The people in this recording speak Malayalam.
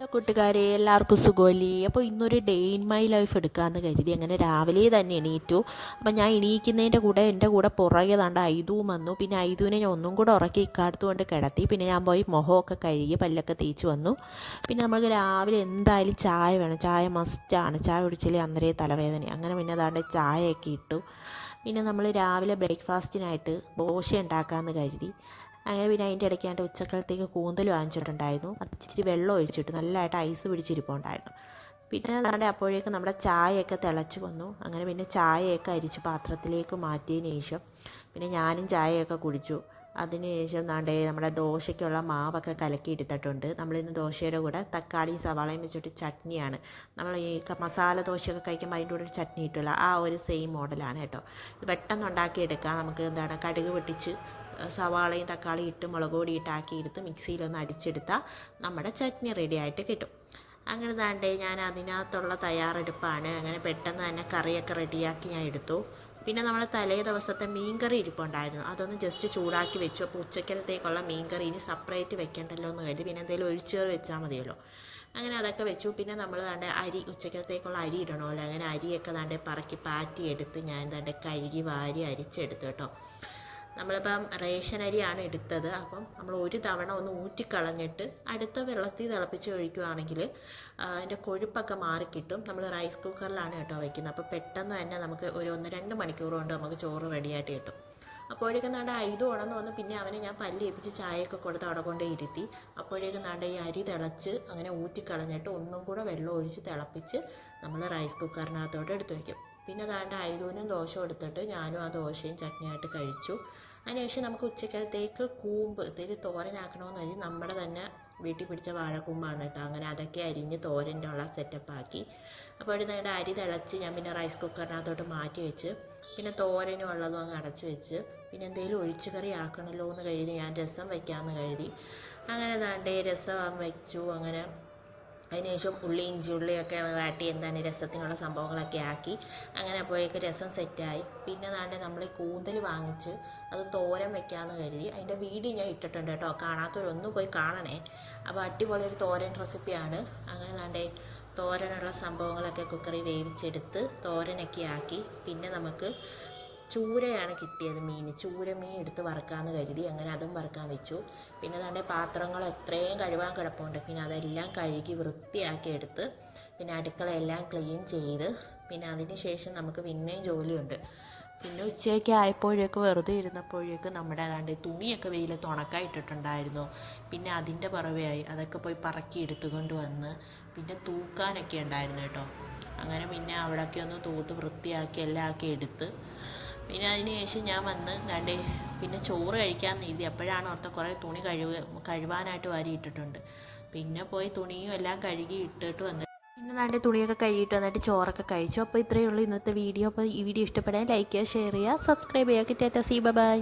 ഹലോ കൂട്ടുകാരെ എല്ലാവർക്കും സുഖമല്ലേ? അപ്പോൾ ഇന്നൊരു ഡേ ഇൻ മൈ ലൈഫ് എടുക്കാമെന്ന് കരുതി. അങ്ങനെ രാവിലെ തന്നെ എണീറ്റു. അപ്പം ഞാൻ എണീക്കുന്നതിന്റെ കൂടെ എന്റെ കൂടെ പുറകെ താണ്ട് ഐതുവും വന്നു. പിന്നെ ഐതുവിനെ ഞാൻ ഒന്നും കൂടെ ഉറക്കി ഇക്കാടത്ത് കൊണ്ട് കിടത്തി. പിന്നെ ഞാൻ പോയി മുഖമൊക്കെ കഴുകി പല്ലൊക്കെ തേച്ച് വന്നു. പിന്നെ നമ്മൾക്ക് രാവിലെ എന്തായാലും ചായ വേണം. ചായ മസ്റ്റാണ് ചായ കുടിച്ചില്ലേ അന്നേരേ തലവേദന അങ്ങനെ പിന്നെ അതാണ്ട് ചായയൊക്കെ ഇട്ടു. പിന്നെ നമ്മൾ രാവിലെ ബ്രേക്ക്ഫാസ്റ്റിനായിട്ട് ദോശ ഉണ്ടാക്കാമെന്ന് കരുതി. അങ്ങനെ പിന്നെ അതിന്റെ ഇടയ്ക്കാണ്ട് ഉച്ചക്കാലത്തേക്ക് കൂന്തൽ വാങ്ങിച്ചിട്ടുണ്ടായിരുന്നു. അത് ഇച്ചിരി വെള്ളം ഒഴിച്ചിട്ട്. നല്ലതായിട്ട് ഐസ് പിടിച്ചിരിപ്പുണ്ടായിരുന്നു. പിന്നെ നമ്മുടെ അപ്പോഴേക്കും നമ്മുടെ ചായയൊക്കെ തിളച്ചു വന്നു. അങ്ങനെ പിന്നെ ചായയൊക്കെ അരിച്ച് പാത്രത്തിലേക്ക് മാറ്റിയതിന് ശേഷം പിന്നെ ഞാനും ചായയൊക്കെ കുടിച്ചു. അതിന് ശേഷം നാണ്ടേ നമ്മുടെ ദോശയ്ക്കുള്ള മാവൊക്കെ കലക്കി എടുത്തിട്ടുണ്ട് നമ്മളിന്ന് ദോശയുടെ കൂടെ തക്കാളിയും സവാളയും വെച്ചിട്ട് ചട്നിയാണ്. നമ്മൾ ഈ മസാല ദോശയൊക്കെ കഴിക്കുമ്പോൾ അതിന്റെ കൂടെ ചട്നി കിട്ടില്ല ആ ഒരു സെയിം മോഡലാണ് കേട്ടോ. പെട്ടെന്ന് ഉണ്ടാക്കിയെടുക്കാം നമുക്ക് എന്താണ് കടുക് പൊട്ടിച്ച് സവാളയും തക്കാളിയും ഇട്ട് മുളക് പൊടി ഇട്ടാക്കി എടുത്ത് മിക്സിയിലൊന്ന് അടിച്ചെടുത്താൽ നമ്മുടെ ചട്നി റെഡി ആയിട്ട് കിട്ടും. അങ്ങനെ താണ്ടേ ഞാൻ അതിനകത്തുള്ള തയ്യാറെടുപ്പാണ്. അങ്ങനെ പെട്ടെന്ന് തന്നെ കറിയൊക്കെ റെഡിയാക്കി ഞാൻ എടുത്തു. പിന്നെ നമ്മൾ തലേ ദിവസത്തെ മീൻകറി ഇരിപ്പുണ്ടായിരുന്നു. അതൊന്ന് ജസ്റ്റ് ചൂടാക്കി വെച്ചു. അപ്പോൾ ഉച്ചക്കലത്തേക്കുള്ള മീൻകറി ഇനി സെപ്പറേറ്റ് വെക്കണ്ടല്ലോ എന്ന് കരുതി പിന്നെ എന്തെങ്കിലും ഒഴിച്ചേറ് വെച്ചാൽ മതിയല്ലോ. അങ്ങനെ അതൊക്കെ വെച്ചു. പിന്നെ നമ്മൾ താണ്ടെ അരി ഉച്ചക്കലത്തേക്കുള്ള അരി ഇടണമല്ലോ. അങ്ങനെ അരിയൊക്കെ താണ്ടെ പറക്കി പാറ്റി എടുത്ത് ഞാൻ താണ്ടെ കഴുകി വാരി അരിച്ചെടുത്തു കേട്ടോ. നമ്മളിപ്പം റേഷൻ അരിയാണ് എടുത്തത്. അപ്പം നമ്മൾ ഒരു തവണ ഒന്ന് ഊറ്റിക്കളഞ്ഞിട്ട് അടുത്ത വെള്ളത്തിൽ തിളപ്പിച്ച് ഒഴിക്കുകയാണെങ്കിൽ അതിന്റെ കൊഴുപ്പൊക്കെ മാറിക്കിട്ടും നമ്മൾ റൈസ് കുക്കറിലാണ് കേട്ടോ വയ്ക്കുന്നത് അപ്പോൾ പെട്ടെന്ന് തന്നെ നമുക്ക് ഒരു ഒന്ന് രണ്ട് മണിക്കൂർ കൊണ്ട് നമുക്ക് ചോറ് റെഡിയായിട്ട് കിട്ടും. അപ്പോഴേക്കും നാണ്ട ഐത് ഉണന്ന് വന്ന് പിന്നെ അവനെ ഞാൻ പല്ല് ഏൽപ്പിച്ച് ചായയൊക്കെ കൊടുത്ത് അവിടെ കൊണ്ടേ ഇരുത്തി. അപ്പോഴേക്കും നാണ്ട ഈ അരി തിളച്ച് അങ്ങനെ ഊറ്റിക്കളഞ്ഞിട്ട് ഒന്നും കൂടെ വെള്ളം ഒഴിച്ച് തിളപ്പിച്ച് നമ്മൾ റൈസ് കുക്കറിനകത്തോട്ട് എടുത്ത് വയ്ക്കും. പിന്നെ അതാണ്ട് ഐതൂനും ദോശ കൊടുത്തിട്ട് ഞാനും ആ ദോശയും ചട്നിയായിട്ട് കഴിച്ചു. അതിനുശേഷം നമുക്ക് ഉച്ചക്കലത്തേക്ക് കൂമ്പ് ഇതിൽ തോരനാക്കണമെന്ന് വെച്ചാൽ നമ്മുടെ തന്നെ വീട്ടിൽ പിടിച്ച വാഴക്കൂമ്പാണ് കേട്ടോ. അങ്ങനെ അതൊക്കെ അരിഞ്ഞ് തോരന്റെ ഉള്ള സെറ്റപ്പാക്കി അപ്പോൾ നേടെ അരി തിളച്ച് ഞാൻ പിന്നെ റൈസ് കുക്കറിനകത്തോട്ട് മാറ്റി വെച്ച് പിന്നെ തോരനും ഉള്ളതും അങ്ങ് അടച്ചു വെച്ച് പിന്നെ എന്തെങ്കിലും ഒഴിച്ചു കറി ആക്കണമല്ലോ എന്ന് കരുതി ഞാൻ രസം വയ്ക്കാമെന്ന് കരുതി. അങ്ങനെ ദാണ്ടേ രസം വെച്ചു അങ്ങനെ അതിനുശേഷം ഉള്ളി ഇഞ്ചി ഉള്ളിയൊക്കെ വാട്ടി എന്താണ് രസത്തിനുള്ള സംഭവങ്ങളൊക്കെ ആക്കി. അങ്ങനെ അപ്പോഴേക്ക് രസം സെറ്റായി. പിന്നെ നാണ്ടെ നമ്മൾ കൂന്തൽ വാങ്ങിച്ച് അത് തോരൻ വെക്കാമെന്ന് കരുതി. അതിന്റെ വീഡിയോ ഞാൻ ഇട്ടിട്ടുണ്ട് കേട്ടോ. കാണാത്തവരൊന്നും പോയി കാണണേ. അപ്പോൾ അടിപൊളി ഒരു തോരൻ റെസിപ്പിയാണ്. അങ്ങനെ നാണ്ടെ തോരനുള്ള സംഭവങ്ങളൊക്കെ കുക്കറിൽ വേവിച്ചെടുത്ത് തോരനൊക്കെ ആക്കി. പിന്നെ നമുക്ക് ചൂരയാണ് കിട്ടിയത് മീൻ. ചൂര മീൻ എടുത്ത് വറുക്കാമെന്ന് കരുതി അങ്ങനെ അതും വറുക്കാൻ വെച്ചു. പിന്നെ തന്നെ പാത്രങ്ങൾ എത്രയും കഴുകാൻ കിടപ്പുണ്ട്. പിന്നെ അതെല്ലാം കഴുകി വൃത്തിയാക്കി എടുത്ത് പിന്നെ അടുക്കളയെല്ലാം ക്ലീൻ ചെയ്ത് പിന്നെ അതിന് ശേഷം നമുക്ക് പിന്നെയും ജോലിയുണ്ട്. പിന്നെ ഉച്ചയൊക്കെ ആയപ്പോഴേക്ക് വെറുതെ ഇരുന്നപ്പോഴേക്ക് നമ്മുടെ അതാണ്ട് തുണിയൊക്കെ വെയിലത്ത് ഉണക്കായിട്ടിട്ടുണ്ടായിരുന്നു പിന്നെ അതിന്റെ പുറവെയായി അതൊക്കെ പോയി പറക്കി എടുത്തുകൊണ്ട് വന്ന് പിന്നെ തൂക്കാനൊക്കെ ഉണ്ടായിരുന്നു കേട്ടോ. അങ്ങനെ പിന്നെ അവിടെയൊക്കെ ഒന്ന് തൂത്ത് വൃത്തിയാക്കി എല്ലാം ആക്കി എടുത്ത് പിന്നെ അതിന് ശേഷം ഞാൻ വന്ന് കണ്ട് പിന്നെ ചോറ് കഴിക്കാൻ നീതി അപ്പോഴാണ് ഓർത്ത കുറേ തുണി കഴുക കഴുകാനായിട്ട് വാരി ഇട്ടിട്ടുണ്ട്. പിന്നെ പോയി തുണിയും എല്ലാം കഴുകി ഇട്ടിട്ട് വന്നിട്ട് പിന്നെ നാട്ടിൽ തുണിയൊക്കെ കഴുകിയിട്ട് വന്നിട്ട് ചോറൊക്കെ കഴിച്ചു. അപ്പോൾ ഇത്രയേ ഉള്ളൂ ഇന്നത്തെ വീഡിയോ. അപ്പോൾ ഈ വീഡിയോ ഇഷ്ടപ്പെടാൻ ലൈക്ക് ചെയ്യുക ഷെയർ ചെയ്യുക സബ്സ്ക്രൈബ് ചെയ്യുക. കിട്ടിയാ സി ബൈ.